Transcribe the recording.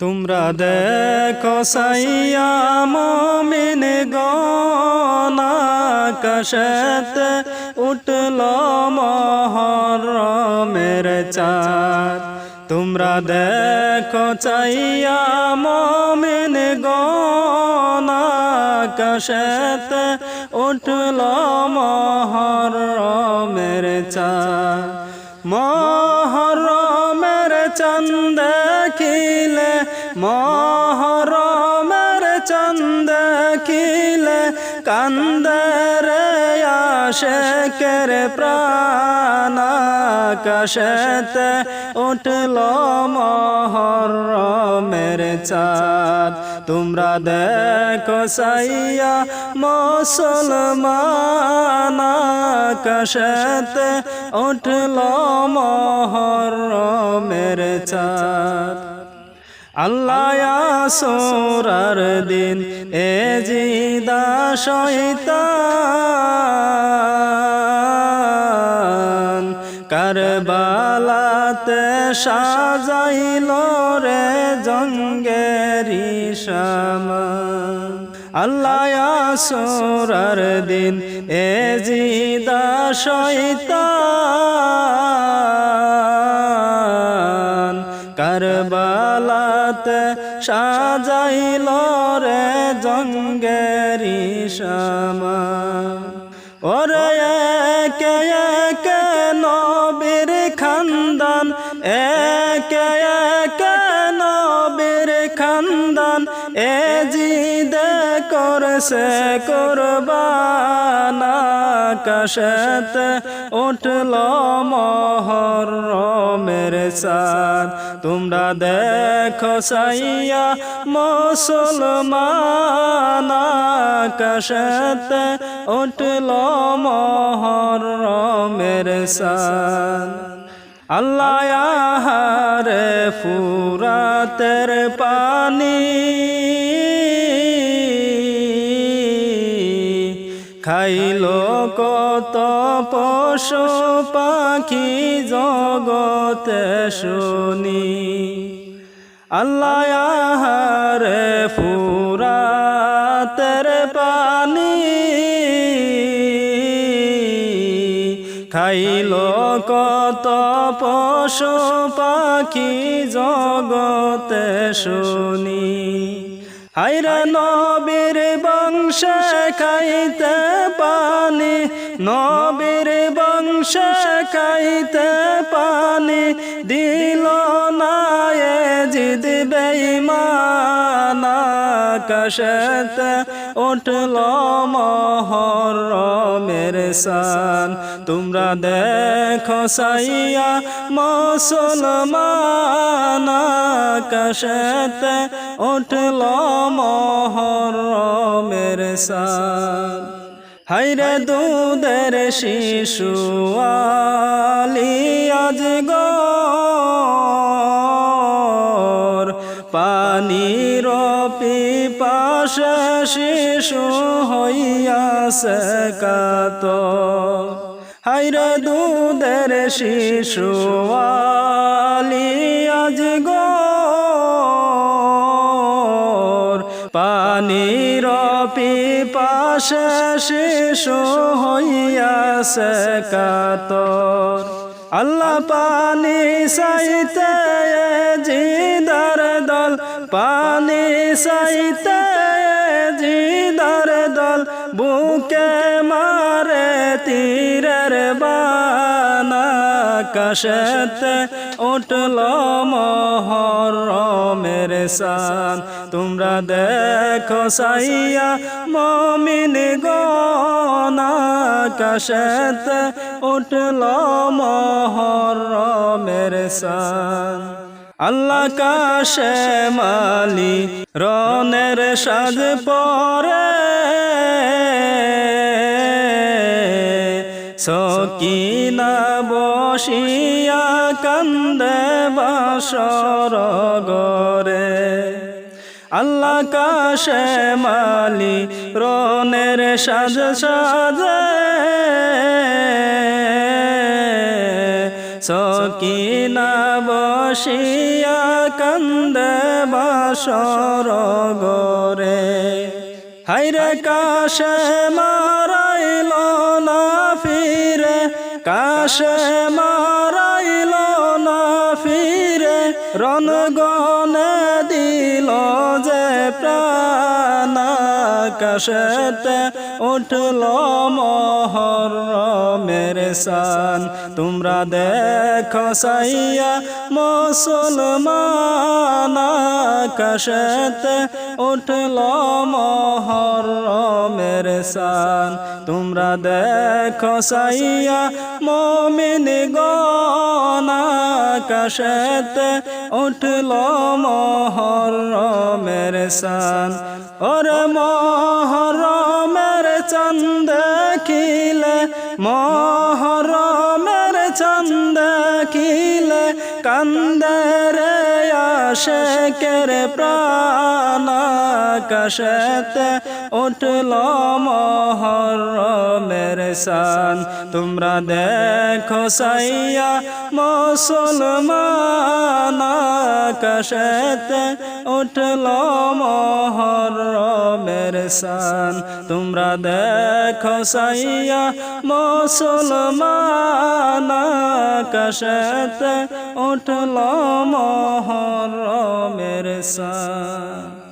তোমরা দেখো সাইয়া মমিন গনাকাশতে উঠল মহরমের চাঁদ। তোমরা দেখো চাইয়া মমিন গনাকাশতে উঠল মহরমের চাঁদ। মহরমের চন্দ খিলে মহরমের চন্দ খিলে কান্দর আশেকের প্রাণ কশত উঠল মহরমের চাঁদ। তোমরা দেখো সাইয়া, মুসলমান কশত উঠল মহরমের চাঁদ। আল্লাহ সোরার দিন, এ জিদা শৈতান কারবালাতে সাজাইল রে জঙ্গেরি সামান আল্লাহ সোরার দিন, এ জিদা শৈতান কারবালাতে সাজাইল রে জঙ্গেরি সামা ওরে একে একে নবীর খানদান, একে একে নবীর খানদান, এ জিদে করছে কোরবানা। কাশত উঠল মহরমের সাদ। তোমরা দেখো সাইয়া মুসলমান কাশত উঠল মহরমের সাদ। আল্লাহ রে ফুরাতের পানি খাইল কত পশু পাখি জগতে শুনি। আল্লাহ রে ফুরাতের পানি খাইল কত পশু পাখি জগতে শুনি। হাইরে নবীর বংশে খাইতে পানি নবীর বংশ খাইতে পানি দিল না জিদ বেঈমানা কশত উঠল মহরমের সান। তোমরা দেখো সাইয়া মুসলমান কশত উঠল মহরমের সান। হাইরে দুধের শিশু আজ গর। পানির পিপাস শিশু হইয়াছে কাত হাইরে দুধের শিশু আজ গর। পানির পিপাস শিশু হইয়াছে কাতর। আল্লাহ পানি সাইতে জিদার দল, পানি সাইতে জিদার দল, বুকে মারে তীরের বানা কাশত উঠল মহরমের সান। তোমরা দেখো সাইয়া মমিন গনা কাশত উঠল মহরমের সান আল্লাহ কাশে মালি রনের সাজ পরে সকিনা বসিয়া কান্দে বাসর গরে আল্লাহ কাশে মালি, রনের সাজ সাজে। সকিনা বসিয়া কান্দে বাসর গরে হাইরে কাশে মারাইল না ফিরে, কাশে মারাইল রনগনে দিল যে প্রাণ। কাশেতে উঠল মহর মেরে সান তোমরা দেখো সাইয়া মুসলমান কাশেতে উঠল মহর মেরে সান তোমরা দেখো সাইয়া মমিন গনা উঠল মহর মেরে সান ওরে মহর মেরে চন্দ কিলে মহর মেরে চন্দ কিলে কান্দরে আসে কেরে প্রাণ কাশতে উঠল মহর মেরে সান তোমরা দেখো সাইয়া মুসলমান কাশতে উঠল মহর মেরে সান তোমরা দেখো সাইয়া মুসলমান কাশতে উঠল মহর মেরে সান